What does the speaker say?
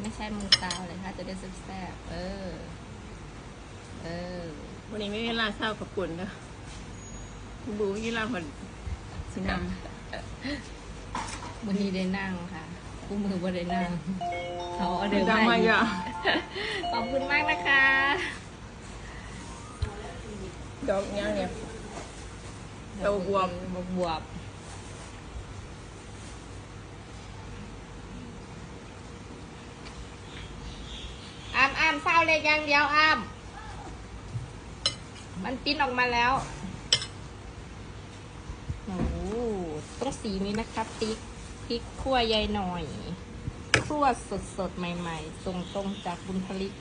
ไม่ใช่มือเปล่าเลยค่ะ จะได้แซ่บๆเออ เออ วันนี้ไม่มีร้านข้าวกับปุ่นนะบูยี่ร้านคนสินวันนี้ได้นั่งค่ะคู่มือว่าได้นั่งเขาเอาำเดินดังมามาอีกอย่าขอบคุณมากนะคะดอกย่างเนี่ยเต้าบวบบวบบวบอ้ามเศร้าเลยอย่างเดียวอ้าม มันปิ้นออกมาแล้ว โอ้โหต้องสีนี้นะครับพริกพริกขั่วใยหน่อย ขั่วสดสดๆ ใหม่ ๆ ส่งตรงจากบุญผลิก